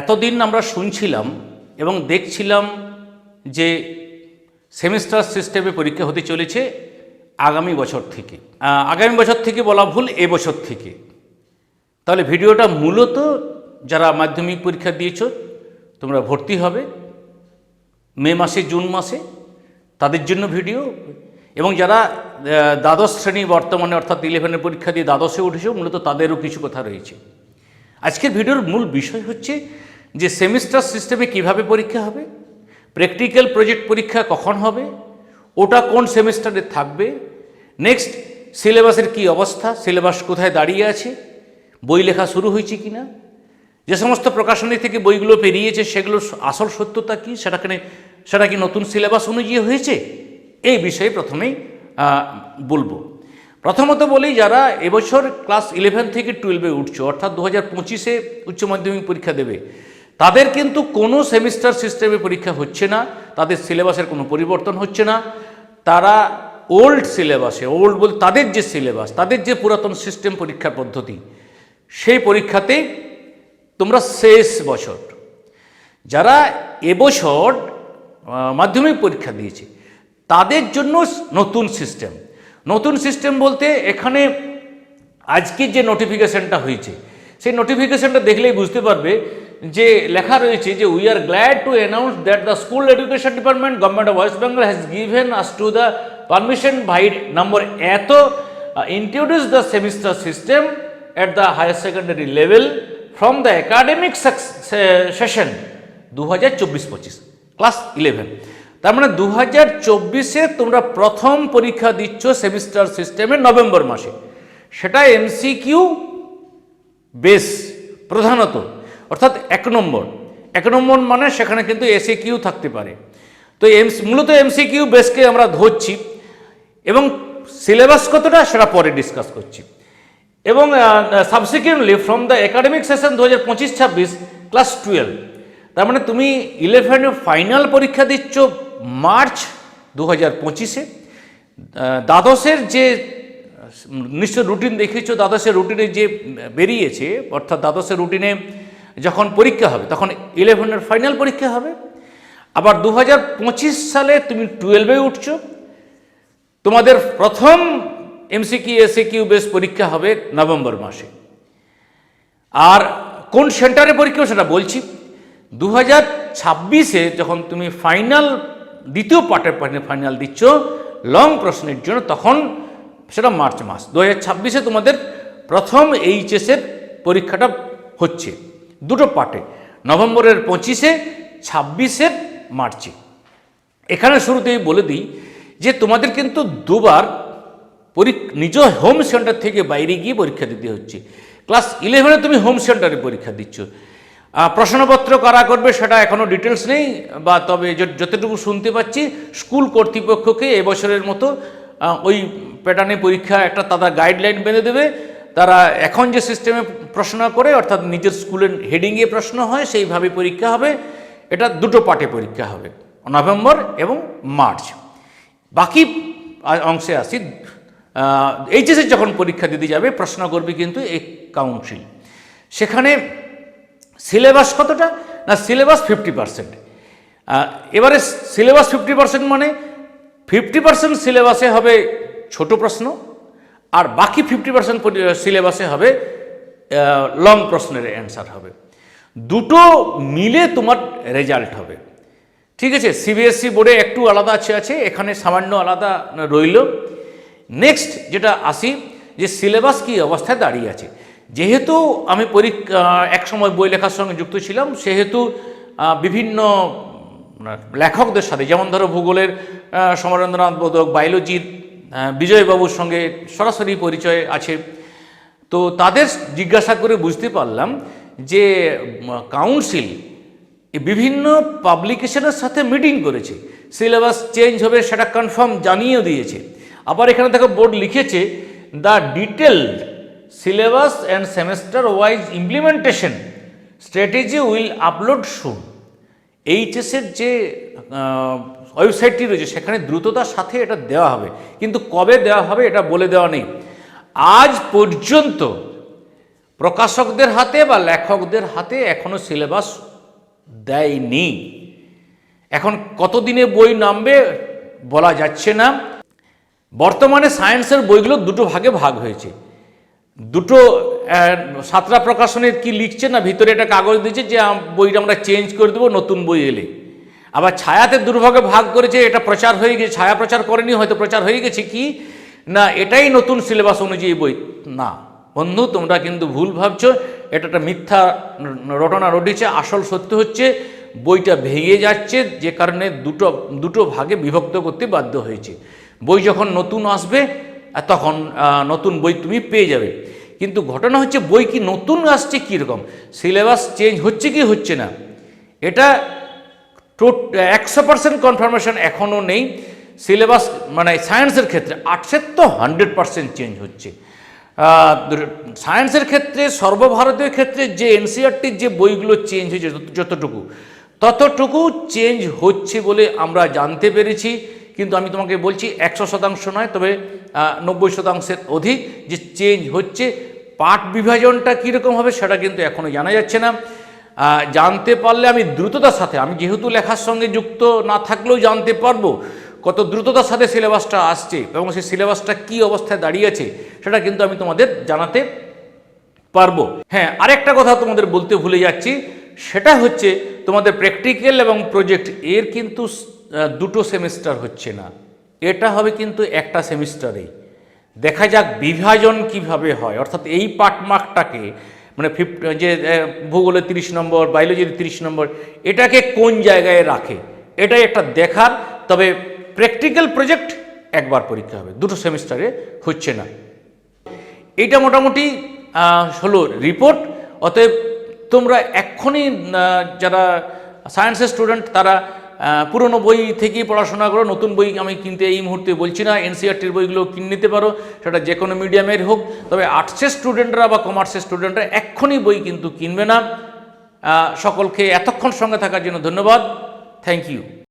এতদিন আমরা শুনছিলাম এবং দেখছিলাম যে সেমিস্টার সিস্টেমে পরীক্ষা হতে চলেছে আগামী বছর থেকে। আগামী বছর থেকে বলা ভুল এবছর থেকে। তাহলে ভিডিওটা মূলত যারা মাধ্যমিক পরীক্ষা দিয়েছ, তোমরা ভর্তি হবে মে মাসে, জুন মাসে, তাদের জন্য ভিডিও। এবং যারা দ্বাদশ শ্রেণি বর্তমানে অর্থাৎ ইলেভেনের পরীক্ষা দিয়ে দ্বাদশে উঠেছে, মূলত তাদেরও কিছু কথা রয়েছে। আজকের ভিডিওর মূল বিষয় হচ্ছে যে সেমিস্টার সিস্টেমে কীভাবে পরীক্ষা হবে, প্র্যাকটিক্যাল প্রজেক্ট পরীক্ষা কখন হবে, ওটা কোন সেমিস্টারে থাকবে, নেক্সট সিলেবাসের কি অবস্থা, সিলেবাস কোথায় দাঁড়িয়ে আছে, বই লেখা শুরু হয়েছে কি না যে সমস্ত প্রকাশনী থেকে বইগুলো পেরিয়েছে সেগুলোর আসল সত্যতা কি সেটাখানে সেটা কি নতুন সিলেবাস অনুযায়ী হয়েছে, এই বিষয়ে প্রথমেই বলব। প্রথমত বলি যারা এবছর ক্লাস ইলেভেন থেকে টুয়েলভে উঠছো, অর্থাৎ দু হাজার পঁচিশে উচ্চ মাধ্যমিক পরীক্ষা দেবে, তাদের কিন্তু কোনো সেমিস্টার সিস্টেমে পরীক্ষা হচ্ছে না, তাদের সিলেবাসের কোনো পরিবর্তন হচ্ছে না। তারা ওল্ড সিলেবাসে ওল্ড বলতে তাদের যে সিলেবাস, তাদের যে পুরাতন সিস্টেম পরীক্ষার পদ্ধতি, সেই পরীক্ষাতে তোমরা শেষ বছর, যারা এবছর মাধ্যমিক পরীক্ষা দিয়েছে, তাদের জন্য নতুন সিস্টেম নতুন সিস্টেম বলতে এখানে আজকে যে নোটিফিকেশনটা হয়েছে, সেই নোটিফিকেশনটা দেখলেই বুঝতে পারবে যে লেখা রয়েছে যে we are glad to announce that the school education department government of West Bengal has given us to the permission by number to introduce the semester system at the higher secondary level from the academic session দু হাজার চব্বিশ পঁচিশ class eleven তার মানে দু হাজার চব্বিশে তোমরা প্রথম পরীক্ষা দিচ্ছ সেমিস্টার সিস্টেমে নভেম্বর মাসে। সেটা এমসিকিউ বেস প্রধানত, অর্থাৎ এক নম্বর। এক নম্বর মানে সেখানে কিন্তু এসে কিউ থাকতে পারে। তো এমস মূলত এমসি কিউ বেসকে আমরা ধরছি এবং সিলেবাস কতটা সেটা পরে ডিসকাস করছি। এবং subsequently from the academic session দু হাজার পঁচিশ ছাব্বিশ ক্লাস টুয়েলভ তার মানে তুমি ইলেভেনে ফাইনাল পরীক্ষা দিচ্ছ মার্চ দু হাজার পঁচিশে দ্বাদশের যে নিশ্চয় রুটিন দেখেছ দ্বাদশের রুটিনে যে বেরিয়েছে, অর্থাৎ দ্বাদশের রুটিনে যখন পরীক্ষা হবে, তখন ইলেভেনের ফাইনাল পরীক্ষা হবে। আবার দু পঁচিশ সালে তুমি টুয়েলভে উঠছো। তোমাদের প্রথম এমসিকিউ এসিকিউ বেস পরীক্ষা হবে নভেম্বর মাসে। আর কোন সেন্টারে পরীক্ষা সেটা বলছি। দু হাজার যখন তুমি ফাইনাল দ্বিতীয় পার্টের ফাইনাল দিচ্ছ। লং প্রশ্নের জন্য তখন সেটা মার্চ মাস। দু ছাব্বিশে তোমাদের প্রথম এইচএসের পরীক্ষাটা হচ্ছে। দুটো পার্টে, নভেম্বরের পঁচিশে ছাব্বিশের মার্চে। এখানে শুরুতেই বলে দিই যে তোমাদের কিন্তু দুবার নিজ হোম সেন্টার থেকে বাইরে গিয়ে পরীক্ষা দিতে হচ্ছে। ক্লাস ইলেভেনে তুমি হোম সেন্টারে পরীক্ষা দিচ্ছ। প্রশ্নপত্র কারা করবে সেটা এখনও ডিটেলস নেই, বা তবে যতটুকু শুনতে পাচ্ছি স্কুল কর্তৃপক্ষকে এবছরের মতো ওই প্যাটার্নে পরীক্ষা একটা তারা গাইডলাইন বেঁধে দেবে। তারা এখন যে সিস্টেমে প্রশ্ন করে, অর্থাৎ নিজের স্কুলের হেডিংয়ে প্রশ্ন হয়, সেইভাবে পরীক্ষা হবে। এটা দুটো পার্টে পরীক্ষা হবে, নভেম্বর এবং মার্চ। বাকি অংশে আসি এইচএসের যখন পরীক্ষা দিতে যাবে, প্রশ্ন করবে কিন্তু এই কাউন্সিল। সেখানে সিলেবাস কতটা? না, সিলেবাস ফিফটি পার্সেন্ট এবারে সিলেবাস ফিফটি পার্সেন্ট মানে ফিফটি পার্সেন্ট সিলেবাসে হবে ছোট প্রশ্ন, আর বাকি ফিফটি পার্সেন্ট সিলেবাসে হবে লং প্রশ্নের অ্যান্সার হবে। দুটো মিলে তোমার রেজাল্ট হবে। ঠিক আছে সিবিএসসি বোর্ডে একটু আলাদা আছে আছে, এখানে সামান্য আলাদা রইল। নেক্সট যেটা আসি, যে সিলেবাস কি অবস্থায় দাঁড়িয়ে আছে। যেহেতু আমি পরীক্ষা, এক সময় বই লেখার সঙ্গে যুক্ত ছিলাম, সেহেতু বিভিন্ন লেখকদের সাথে, যেমন ধরো ভূগোলের সমরেন্দ্রনাথ বোধক, বায়োলজির বিজয়বাবুর সঙ্গে সরাসরি পরিচয় আছে। তো তাদের জিজ্ঞাসা করে বুঝতে পারলাম যে কাউন্সিল বিভিন্ন পাবলিকেশনের সাথে মিটিং করেছে। সিলেবাস চেঞ্জ হবে সেটা কনফার্ম জানিয়ে দিয়েছে। আবার এখানে দেখো বোর্ড লিখেছে, the detailed syllabus and semester wise implementation strategy will upload soon এইচএসের যে ওয়েবসাইটটি রয়েছে, সেখানে দ্রুততার সাথে এটা দেওয়া হবে। কিন্তু কবে দেওয়া হবে এটা বলে দেওয়া নেই। আজ পর্যন্ত প্রকাশকদের হাতে বা লেখকদের হাতে এখনও সিলেবাস দেয়নি। এখন কতদিনে বই নামবে বলা যাচ্ছে না। বর্তমানে সায়েন্সের বইগুলো দুটো ভাগে ভাগ হয়েছে। দুটো সাতরা প্রকাশনের কি লিখছে না ভিতরে একটা কাগজ দিচ্ছে যে বইটা আমরা চেঞ্জ করে দেবো, নতুন বই এলে। আবার ছায়াতে দুর্ভাগে ভাগ করেছে, এটা প্রচার হয়ে গেছে, ছায়া প্রচার করেনি, হয়তো প্রচার হয়ে গেছে কি? না, এটাই নতুন সিলেবাস অনুযায়ী বই। না, বন্ধু, তোমরা কিন্তু ভুল ভাবছ, এটা একটা মিথ্যা রটনা রটিছে, আসল সত্য হচ্ছে, বইটা ভেঙে যাচ্ছে, যে কারণে দুটো দুটো ভাগে বিভক্ত করতে বাধ্য হয়েছে। বই যখন নতুন আসবে তখন নতুন বই তুমি পেয়ে যাবে। কিন্তু ঘটনা হচ্ছে, বই কি নতুন আসছে কীরকম? সিলেবাস চেঞ্জ হচ্ছে কি হচ্ছে না? এটা টোট, একশো পার্সেন্ট কনফার্মেশন এখনও নেই। সিলেবাস মানে সায়েন্সের ক্ষেত্রে আর্টসের তো হান্ড্রেড পার্সেন্ট চেঞ্জ হচ্ছে। সায়েন্সের ক্ষেত্রে, সর্বভারতীয় ক্ষেত্রে যে এনসিআরটির যে বইগুলো চেঞ্জ হয়েছে যতটুকু, ততটুকু চেঞ্জ হচ্ছে বলে আমরা জানতে পেরেছি। কিন্তু আমি তোমাকে বলছি একশো শতাংশ নয়, তবে নব্বই শতাংশের অধিক যে চেঞ্জ হচ্ছে পাঠ বিভাজনটা কীরকম হবে সেটা কিন্তু এখনও জানা যাচ্ছে না। জানতে পারলে আমি দ্রুততার সাথে, আমি যেহেতু লেখার সঙ্গে যুক্ত না থাকলেও জানতে পারব কত দ্রুততার সাথে সিলেবাসটা আসছে এবং সেই সিলেবাসটা কী অবস্থায় দাঁড়িয়ে আছে, সেটা কিন্তু আমি তোমাদের জানাতে পারব। হ্যাঁ আরেকটা কথা তোমাদের বলতে ভুলে যাচ্ছি, সেটা হচ্ছে তোমাদের প্র্যাকটিক্যাল এবং প্রজেক্ট এর কিন্তু দুটো সেমিস্টার হচ্ছে না। এটা হবে কিন্তু একটা সেমিস্টারেই দেখা যাক বিভাজন কীভাবে হয়। অর্থাৎ এই পাঠমার্কটাকে মানে ফিফ যে ভূগোলে তিরিশ নম্বর, বায়োলজির তিরিশ নম্বর, এটাকে কোন জায়গায় রাখে? এটাই একটা দেখার, তবে প্র্যাকটিক্যাল প্রজেক্ট একবার পরীক্ষা হবে। দুটো সেমিস্টারে হচ্ছে না। এটা মোটামুটি হলো রিপোর্ট। অতএব তোমরা এক্ষুনি যারা সায়েন্সের স্টুডেন্ট, তারা পুরনো বই থেকেই পড়াশোনা করো, নতুন বই আমি কিনতে এই মুহূর্তে বলছি না এনসিআরটির বইগুলো কিনে নিতে পারো, সেটা যে কোনো মিডিয়ামের হোক, তবে আর্টসের স্টুডেন্টরা বা কমার্সের স্টুডেন্টরা এক্ষুনি বই কিন্তু কিনবে না। সকলকে এতক্ষণ সঙ্গে থাকার জন্য ধন্যবাদ। Thank you